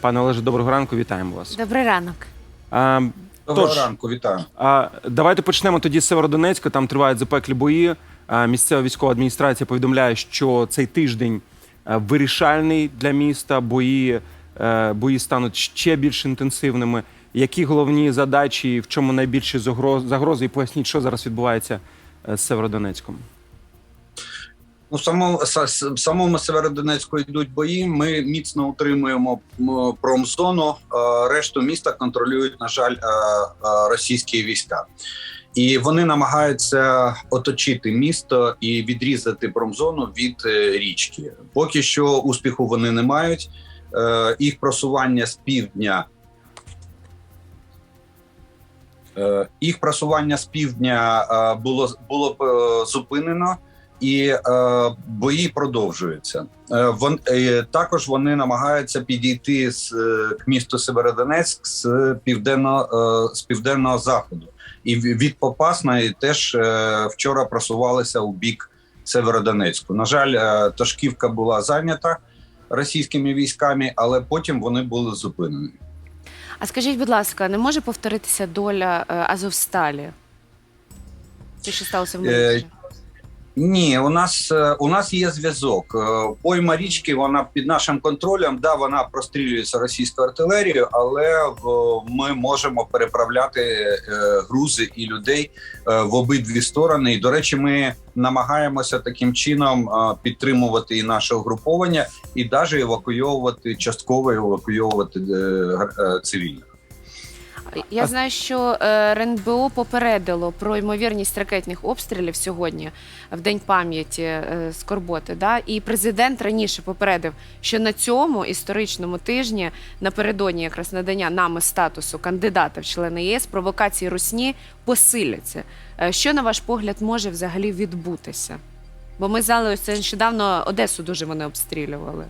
Пане Олеже, доброго ранку, вітаємо вас. Добрий ранок. А, Доброго тож, ранку, вітаю. а, давайте почнемо тоді з Северодонецька. Там тривають запеклі бої. А, місцева військова адміністрація повідомляє, що цей тиждень е, вирішальний для міста. Бої, е, бої стануть ще більш інтенсивними. Які головні задачі, в чому найбільші загроз- загрози? І поясніть, що зараз відбувається е, з Северодонецьком. Ну, в самому, в самому Северодонецьку йдуть бої. Ми міцно утримуємо промзону. Е, Решту міста контролюють, на жаль, е, е, російські війська. І вони намагаються оточити місто і відрізати промзону від річки. Поки що успіху вони не мають. Їх просування з півдня. Їх просування з півдня було було зупинено, і е, бої продовжуються. Е, вон е, також вони намагаються підійти з е, к місту Северодонецьк з південно е, з південного заходу. І від Попасної теж е, вчора просувалися у бік Северодонецьку. На жаль, е, Тошківка була зайнята російськими військами, але потім вони були зупинені. А скажіть, будь ласка, не може повторитися доля е, Азовсталі? Те, що сталося в Е, Маріуполі? Ні, у нас е, у нас є зв'язок. Е, Пойма річки, вона під нашим контролем. Да, вона прострілюється російською артилерією, але в- ми можемо переправляти е, грузи і людей е, в обидві сторони. І до речі, ми намагаємося таким чином е, підтримувати і наше угруповання, і навіть евакуйовувати частково евакуйовувати е, е, цивільних. Я а- знаю, що е, РНБО попередило про ймовірність ракетних обстрілів сьогодні, в день пам'яті е, Скорботи. Да? І президент раніше попередив, що на цьому історичному тижні, напередодні якраз надання нами статусу кандидата в члени ЄС, провокації Русні посиляться. Е, Що, на ваш погляд, може взагалі відбутися? Бо ми знали ось це нещодавно Одесу дуже вони обстрілювали.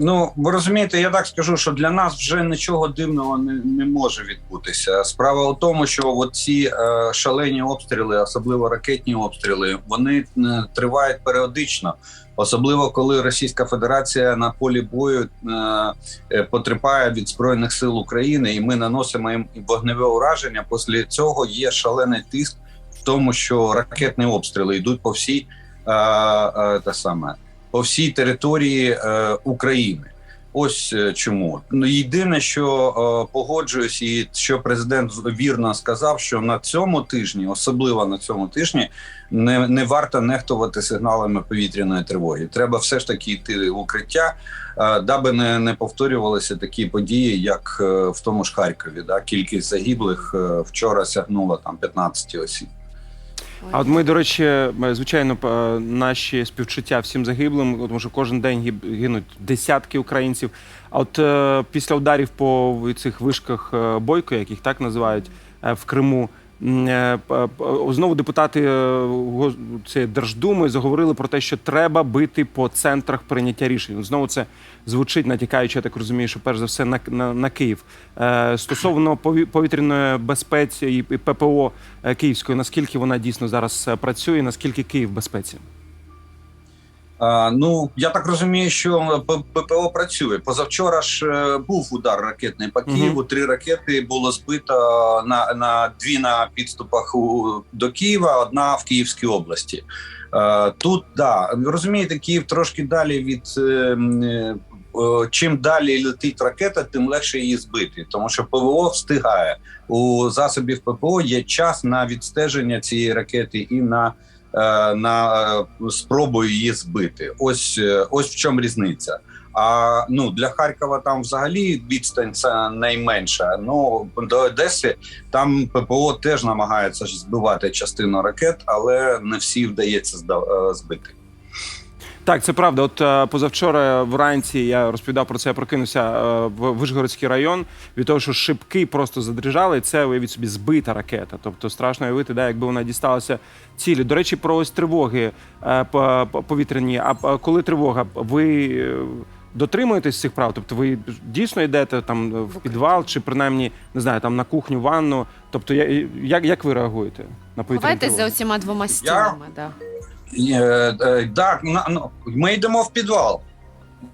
Ну, ви розумієте, я так скажу, що для нас вже нічого дивного не, не може відбутися. Справа у тому, що ці е, шалені обстріли, особливо ракетні обстріли, вони е, тривають періодично. Особливо коли Російська Федерація на полі бою е, е, потерпає від збройних сил України, і ми наносимо їм вогневе ураження. Після цього є шалений тиск в тому, що ракетні обстріли йдуть по всій е, е, те саме по всій території е, України. Ось е, чому ну єдине, що е, погоджуюсь, і що президент вірно сказав, що на цьому тижні, особливо на цьому тижні, не, не варто нехтувати сигналами повітряної тривоги. Треба все ж таки йти в укриття, е, даби не, не повторювалися такі події, як е, в тому ж Харкові. Да? Кількість загиблих е, вчора сягнула там 15 осіб. А от ми, до речі, е, звичайно, е, наші співчуття всім загиблим, тому що кожен день гинуть десятки українців. А от е, після ударів по цих вишках Бойко, яких так називають, в Криму. Е, Знову депутати це Держдуми заговорили про те, що треба бити по центрах прийняття рішень. Знову це звучить, натякаючи, я так розумію, що перш за все на, на, на Київ. Е, Стосовно пові- повітряної безпеці і ППО е, Київської, наскільки вона дійсно зараз працює, наскільки Київ безпеці? Ну я так розумію, що П- ППО працює. Позавчора ж е, був удар ракетний по Києву. Три ракети було збито на, на дві на підступах у, до Києва, одна в Київській області. Е, тут да розумієте, Київ трошки далі від. е, е, е, Чим далі летить ракета, тим легше її збити, тому що ПВО встигає у засобів ППО. Є час на відстеження цієї ракети і на е, на е, спробу її збити. Ось е, ось в чому різниця. А ну для Харкова там взагалі відстань це найменша. Ну до Одеси там ППО теж намагається збивати частину ракет, але не всі вдається е, збити. Так, це правда. От е, позавчора вранці я розповідав про це. Я прокинувся е, в Вишгородський район від того, що шибки просто задрижали. Це уявіть собі збита ракета. Тобто страшно уявити, да, якби вона дісталася цілі. До речі, про ось тривоги е, по- по- повітряні. А коли тривога, ви дотримуєтесь цих прав? Тобто, ви дійсно йдете там в підвал, чи принаймні не знаю, там на кухню, ванну? Тобто, як, як ви реагуєте на повітряну Ховайтесь за оціма двома стінами. Да. Е, е, Так, ну, ми йдемо в підвал.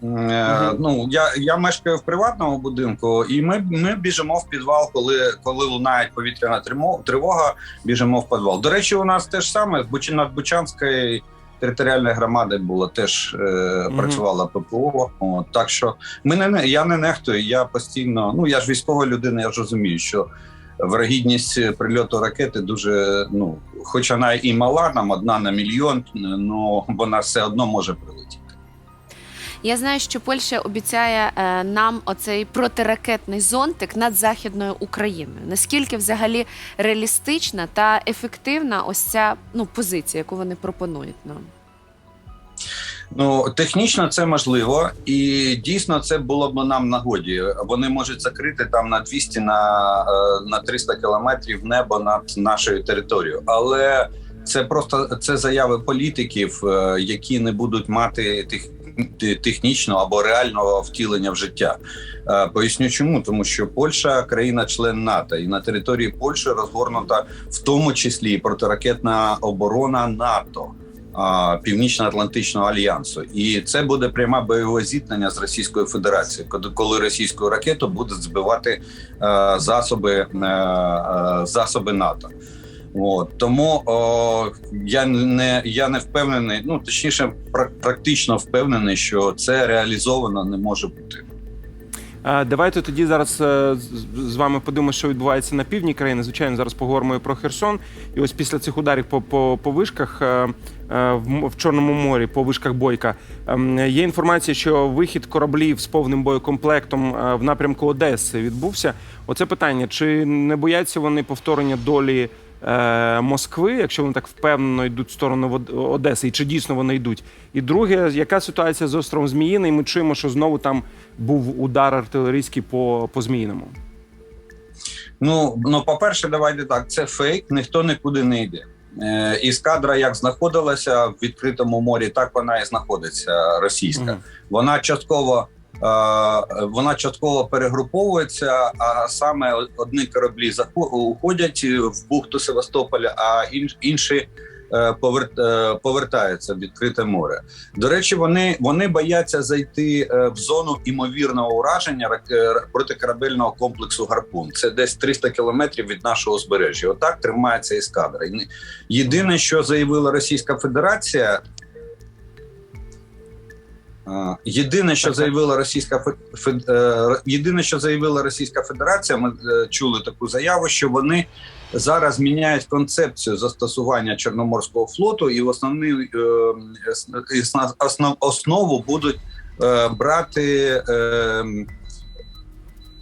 Е, Ну я, я мешкаю в приватному будинку, і ми, ми біжимо в підвал, коли, коли лунає повітряна тривога. Біжимо в підвал. До речі, у нас теж саме з Буч- над Бучанської територіальної громади було теж е, працювала ППО. От, так що ми не- я не нехтую. Я постійно, ну я ж військова людина, я ж розумію, що вирогідність прильоту ракети дуже, ну, хоч вона і мала, нам одна на мільйон, але вона все одно може прилетіти. Я знаю, що Польща обіцяє е, нам оцей протиракетний зонтик над західною Україною. Наскільки взагалі реалістична та ефективна ось ця ну позиція, яку вони пропонують нам? Ну технічно це можливо, і дійсно це було б нам нагоді. Вони можуть закрити там на 200 на, е, на 300 кілометрів небо над нашою територією, але це просто це заяви політиків, е, які не будуть мати те- технічного або реального втілення в життя. Е, Поясню, чому тому, що Польща країна-член НАТО, і на території Польщі розгорнута в тому числі і протиракетна оборона НАТО. Північно-Атлантичного альянсу, і це буде пряме бойове зіткнення з Російською Федерацією, коли російську ракету будуть збивати е, засоби, е, е, засоби НАТО. От тому о, я не я не впевнений. Ну точніше, практично впевнений, що це реалізовано не може бути. Давайте тоді зараз е, з- вами подивимося, що відбувається на півдні країни. Звичайно, зараз поговоримо і про Херсон. І ось після цих ударів по, по, по вишках е, е, в, Чорному морі, по вишках Бойка, ем, є інформація, що вихід кораблів з повним боєкомплектом в напрямку Одеси відбувся. Оце питання: чи не бояться вони повторення долі? Е, Москви, якщо вони так впевнено йдуть в сторону Одеси, і чи дійсно вони йдуть? І друге, яка ситуація з островом Зміїний? Ми чуємо, що знову там був удар артилерійський по, по Зміїному. Ну ну, по-перше, давайте так. Це фейк, ніхто нікуди не йде. Е, Іскадра як знаходилася в відкритому морі, так вона і знаходиться російська. Мгм. Вона частково. Вона частково перегруповується, а саме одні кораблі уходять в бухту Севастополя, а інші е, е, повертаються в відкрите море. До речі, вони, вони бояться зайти е, в зону імовірного ураження протикорабельного комплексу Гарпун. Це десь 300 кілометрів від нашого узбережжя. Отак тримається ескадра. Єдине, що заявила Російська Федерація. Єдине, що заявила Російська е, єдине, що заявила Російська Федерація, ми е, чули таку заяву, що вони зараз міняють концепцію застосування Чорноморського флоту, і в основний е, основу будуть брати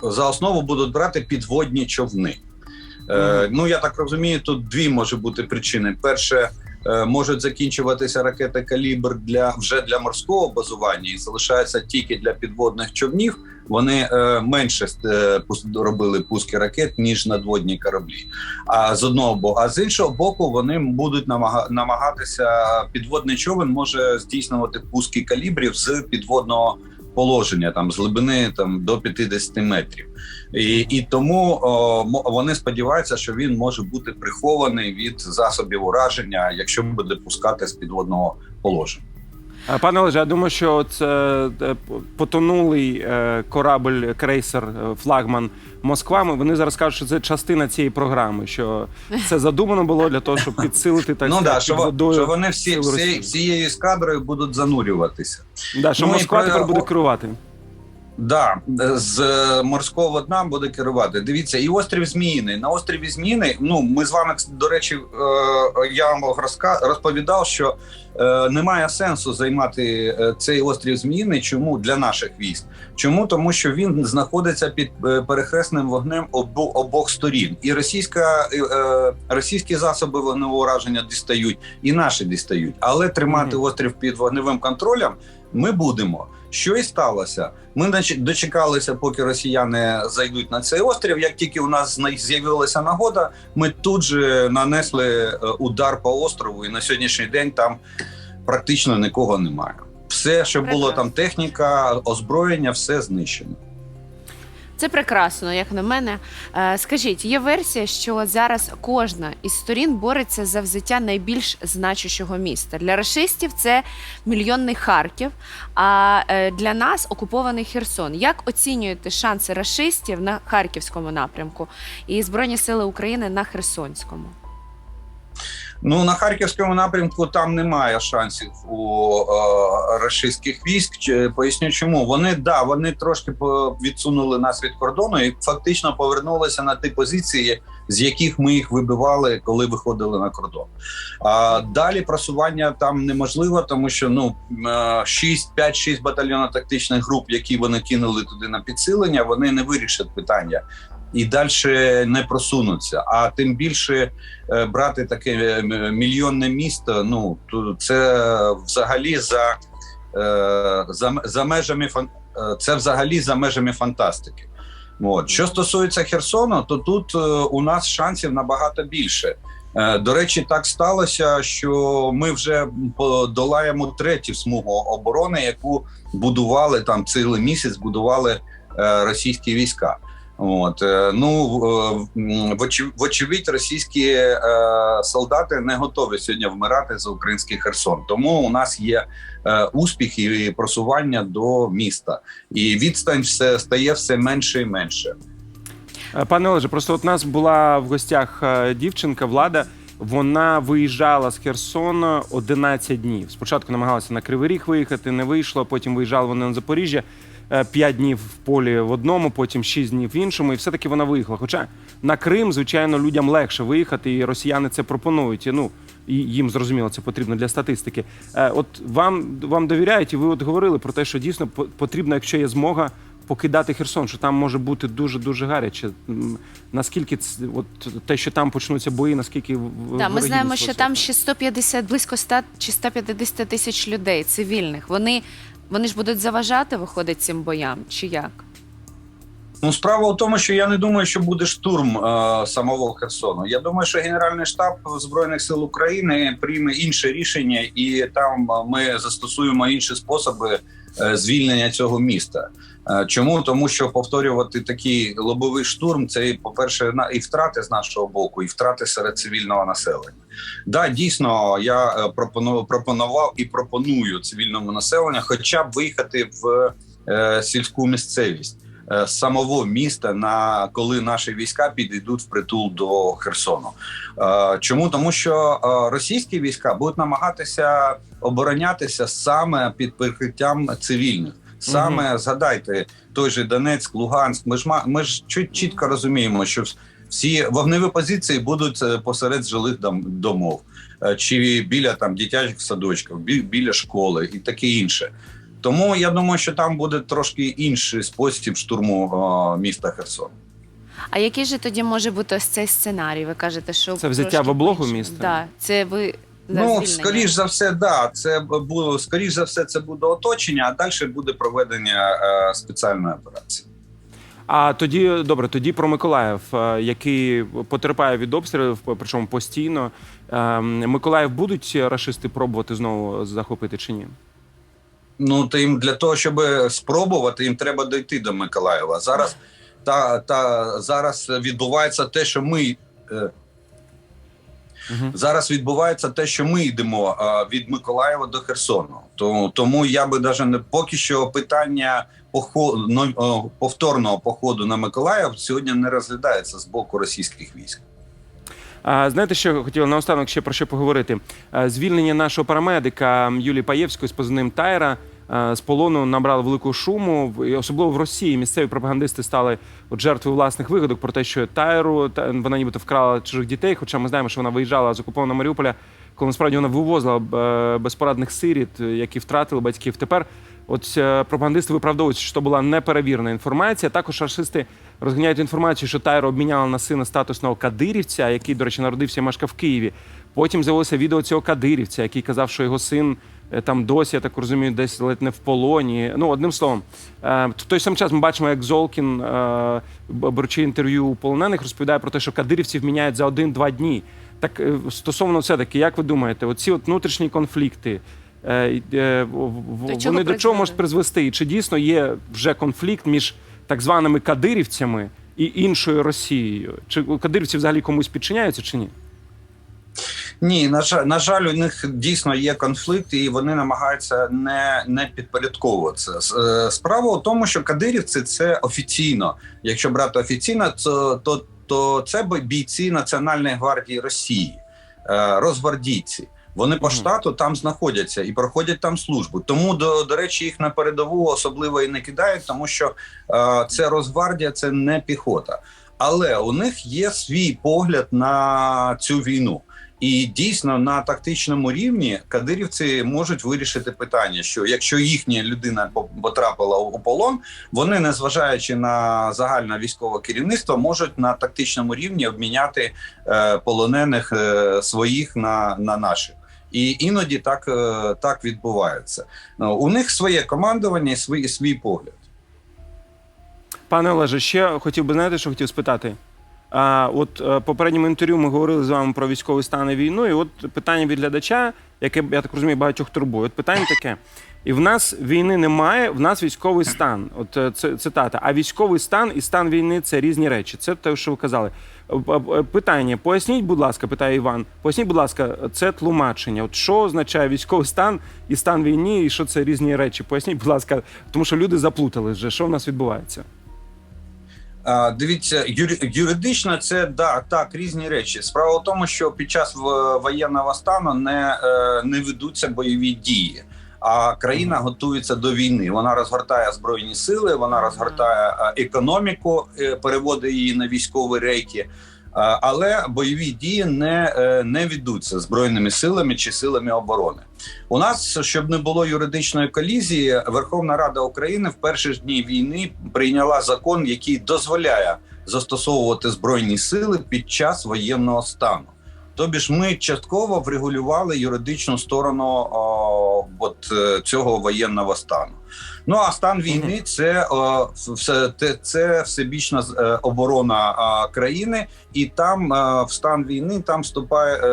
за основу будуть брати підводні човни. Е, ну я так розумію, тут дві може бути причини. Перше, можуть закінчуватися ракети калібр для вже для морського базування і залишаються тільки для підводних човнів. Вони е, менше е, робили пуски ракет ніж надводні кораблі. А з одного боку, а з іншого боку, вони будуть намага- намагатися. Підводний човен може здійснювати пуски калібрів з підводного положення, там з глибини там до 50 метрів. І, і тому о, вони сподіваються, що він може бути прихований від засобів ураження, якщо буде пускати з підводного положення. Пане Олеже, я думаю, що це е, потонулий е, корабль, крейсер, е, флагман Москва. Вони зараз кажуть, що це частина цієї програми, що це задумано було для того, щоб підсилити так ну да, що, що вони всі, всі всією ескадрою будуть занурюватися. Да, що Ну, Москва тепер буде керувати. Да, з е, морського дна буде керувати. Дивіться, і острів Зміїний. На острові Зміїний, ну ми з вами до речі, е, я вам розповідав, що е, немає сенсу займати цей острів Зміїний. Чому для наших військ? Чому тому, що він знаходиться під перехресним вогнем обо, обох сторін, і російська російські засоби вогневого ураження дістають, і наші дістають. Але тримати Мгм. острів під вогневим контролем ми будемо. Що і сталося? Ми дочекалися, поки росіяни зайдуть на цей острів. Як тільки у нас з'явилася нагода, ми тут же нанесли е, удар по острову, і на сьогоднішній день там практично нікого немає. Все, що було там техніка, озброєння, все знищено. Це прекрасно, як на мене. Е, Скажіть, є версія, що зараз кожна із сторін бореться за взяття найбільш значущого міста. Для расистів це мільйонний Харків, а е, для нас окупований Херсон. Як оцінюєте шанси расистів на харківському напрямку і Збройні Сили України на Херсонському? Ну на харківському напрямку там немає шансів у е, рашистських військ. Поясню, чому вони да вони трошки відсунули нас від кордону і фактично повернулися на ті позиції, з яких ми їх вибивали, коли виходили на кордон. А далі просування там неможливо, тому що ну 6, 5-6 батальйонів тактичних груп, які вони кинули туди на підсилення, вони не вирішать питання. І далі не просунуться. А тим більше е, брати таке е, мільйонне місто. Ну це взагалі за, е, за, за межами це взагалі за межами фантастики. От. Що стосується Херсону, то тут у нас шансів набагато більше. До речі, так сталося, що ми вже подолаємо третю смугу оборони, яку будували там цілий місяць, будували російські війська. От е, ну м, вочевидь, російські е, солдати не готові сьогодні вмирати за український Херсон. Тому у нас є е, успіх і просування до міста, і відстань все стає все менше і менше. Е, Пане Олеже, просто от нас була в гостях е, дівчинка Влада. Вона виїжджала з Херсона 11 днів. Спочатку намагалася на Кривий Ріг виїхати, не вийшло. Потім виїжджала вона на Запоріжжя. 5 днів в полі в одному, потім 6 днів в іншому, і все-таки вона виїхала. Хоча на Крим, звичайно, людям легше виїхати, і росіяни це пропонують. І, Ну і їм зрозуміло, це потрібно для статистики. Е, От вам вам довіряють, і ви от говорили про те, що дійсно по- потрібно, якщо є змога, покидати Херсон, що там може бути дуже дуже гаряче. Наскільки от те, що там почнуться бої, наскільки Да, ми знаємо, що там ще 150, близько 100 чи 150 тисяч людей цивільних. Вони, вони ж будуть заважати, виходить, цим боям, чи як? Ну, справа в тому, що я не думаю, що буде штурм е, самого Херсону. Я думаю, що Генеральний штаб збройних сил України прийме інше рішення, і там е, ми застосуємо інші способи звільнення цього міста. Е, чому тому, що повторювати такий лобовий штурм, це по перше, і втрати з нашого боку, і втрати серед цивільного населення. Да, дійсно, я е, пропонував, і пропоную цивільному населенню, хоча б виїхати в е, сільську місцевість е, самого міста на коли наші війська підійдуть в притул до Херсону. Е, Чому тому, що е, російські війська будуть намагатися оборонятися саме під прикриттям цивільних. Саме згадайте той же Донецьк, Луганськ. Ми ж ми ж чуть чітко розуміємо, що всі вогневі позиції будуть е, посеред жилих дом- домов е, чи біля там дитячих садочків, бі- біля школи і таке інше. Тому я думаю, що там буде трошки інший спосіб штурму міста Херсон. А який же тоді може бути ось цей сценарій? Ви кажете, що Це взяття в облогу міста? Да, це ви за Ну, звільнення. скоріш за все, да. Це буде скоріш за все, це буде оточення, а далі буде проведення е, спеціальної операції. А тоді добре, тоді про Миколаїв, е, який потерпає від обстрілів, причому постійно. Е, Миколаїв будуть рашисти пробувати знову захопити чи ні? Ну то їм для того, щоб спробувати, їм треба дойти до Миколаєва. Зараз та, та зараз відбувається те, що ми. е, Мгм. Зараз відбувається те, що ми йдемо е, від Миколаєва до Херсону. Тому, тому я би навіть не поки що питання похо- ну, о, повторного походу на Миколаїв сьогодні не розглядається з боку російських військ. А, знаєте, що хотіла наостанок ще про що поговорити? Звільнення нашого парамедика Юлії Паєвської з позивним Тайра з полону набрало великого шуму, особливо в Росії. Місцеві пропагандисти стали от жертвою власних вигадок про те, що Тайру та- вона нібито вкрала чужих дітей. Хоча ми знаємо, що вона виїжджала з окупованого Маріуполя, коли насправді вона вивозила е, безпорадних сиріт, е, які втратили батьків. Тепер от е, пропагандисти виправдовують, що була неперевірена інформація. Також рашисти розганяють інформацію, що Тайро обміняла на сина статусного кадирівця, який, до речі, народився і мешкав в Києві. Потім з'явилося відео цього кадирівця, який казав, що його син е, там досі, я так розумію, десь ледь не в полоні. Ну, одним словом, е, в той самий час ми бачимо, як Золкін, е, беручи інтерв'ю у полонених, розповідає про те, що кадирівців міняють за один-два дні. Так стосовно все таки, як ви думаєте, оці от внутрішні конфлікти, вони до чого можуть призвести? І чи дійсно є вже конфлікт між так званими кадирівцями і іншою Росією? Чи кадирівці взагалі комусь підчиняються чи ні? Ні, на жаль, на жаль, у них дійсно є конфлікт, і вони намагаються не, не підпорядковуватися. Е, Справа у тому, що кадирівці це офіційно. Якщо брати офіційно, то, то, то це бійці Національної гвардії Росії, е, розгвардійці. Вони по штату там знаходяться і проходять там службу. Тому, до, до речі, їх на передову особливо і не кидають, тому що е, це Росгвардія, це не піхота. Але у них є свій погляд на цю війну. І дійсно на тактичному рівні кадирівці можуть вирішити питання, що якщо їхня людина по- потрапила у полон, вони, незважаючи на загальне військове керівництво, можуть на тактичному рівні обміняти е, полонених е, своїх на, на наших. І іноді так, е, так відбувається. Ну, У них своє командування і свій, свій погляд. Пане Олеже, ще хотів би знаєте, що хотів спитати. А, от е, попередньому інтерв'ю ми говорили з вами про військовий стан і війну. І от питання від глядача, яке я так розумію, багатьох турбує. От питання таке: і в нас війни немає, в нас військовий стан. От е, це цитата. А військовий стан і стан війни це різні речі. Це те, що ви казали. Питання: поясніть, будь ласка, питає Іван. Поясніть, будь ласка, це тлумачення. От що означає військовий стан і стан війни, і що це різні речі? Поясніть, будь ласка, тому що люди заплутали вже, що в нас відбувається. Дивіться, юри, юридично це да так різні речі. Справа в тому, що під час воєнного стану не, е, не ведуться бойові дії. А країна готується до війни. Вона розгортає збройні сили, вона розгортає е, економіку, е, переводить її на військові рейки. Е, Але бойові дії не, не ведуться збройними силами чи силами оборони. У нас, щоб не було юридичної колізії, Верховна Рада України в перші ж дні війни прийняла закон, який дозволяє застосовувати збройні сили під час воєнного стану. Тобі ж ми частково врегулювали юридичну сторону от, е, цього воєнного стану. Ну а стан війни це, все, це всебічна е, оборона країни, і там е, в стан війни там вступає е,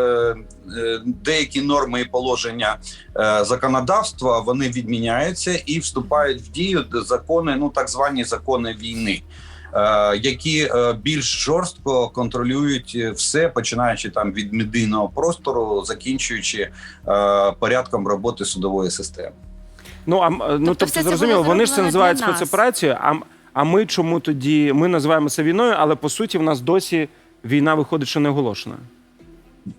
е, деякі норми і положення е, законодавства. Вони відміняються і вступають в дію закони, ну так звані закони війни. Е, Які е, більш жорстко контролюють е, все, починаючи там від медійного простору, закінчуючи порядком роботи судової системи. Ну а ну Тобто тобто, зрозуміло, вони ж це називають спецоперацією. А, а ми чому тоді ми називаємо це війною, але по суті в нас досі війна виходить, що не оголошена.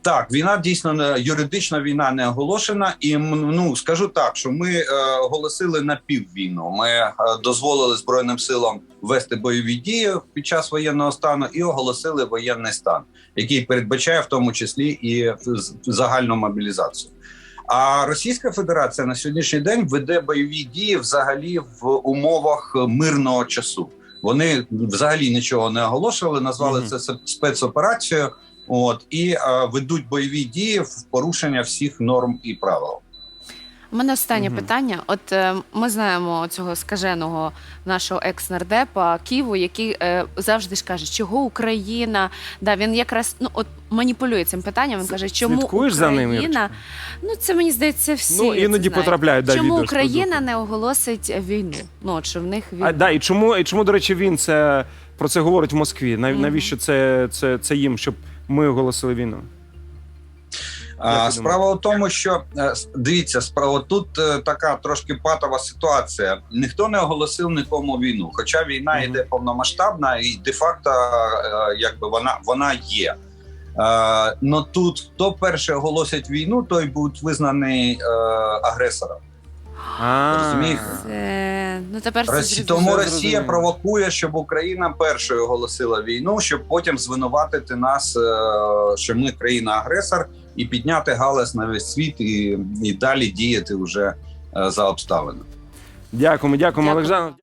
Так, війна дійсно юридична війна не оголошена, і ну скажу так, що ми е, оголосили напіввійну. Ми е, дозволили збройним силам вести бойові дії під час воєнного стану і оголосили воєнний стан, який передбачає в тому числі і загальну мобілізацію. А Російська Федерація на сьогоднішній день веде бойові дії взагалі в умовах мирного часу. Вони взагалі нічого не оголошували, назвали Мгм. це се- спецоперацією. От і е, ведуть бойові дії в порушення всіх норм і правил. У мене останнє Мгм. питання. От е, ми знаємо цього скаженого нашого екс-нардепа Ківу, який е, завжди ж каже, чого Україна. Да, він якраз ну от маніпулює цим питанням. Він каже, чому Слідкуєш за ним, Україна. Ну це мені здається, всі ну іноді потрапляють да, Чому відео, Україна не оголосить війну? Ну от що в них війна. А, да, і чому, і чому, до речі, він це про це говорить в Москві? Навіщо це, це, це їм, щоб ми оголосили війну? А, справа в тому, що е, дивіться, справа тут е, така трошки патова ситуація. Ніхто не оголосив нікому війну. Хоча війна Мгм. йде повномасштабна, і де-факто, е, якби вона вона є. Но тут хто перше оголосить війну, той буде визнаний е, агресором. Розумієте? Це... Ну тепер це Росі... зрозуміло. Тому Росія провокує, щоб Україна першою оголосила війну, щоб потім звинуватити нас, е, що ми країна-агресор, і підняти галас на весь світ, і, і далі діяти вже е, за обставини. Дякуємо, дякуємо. Олександр.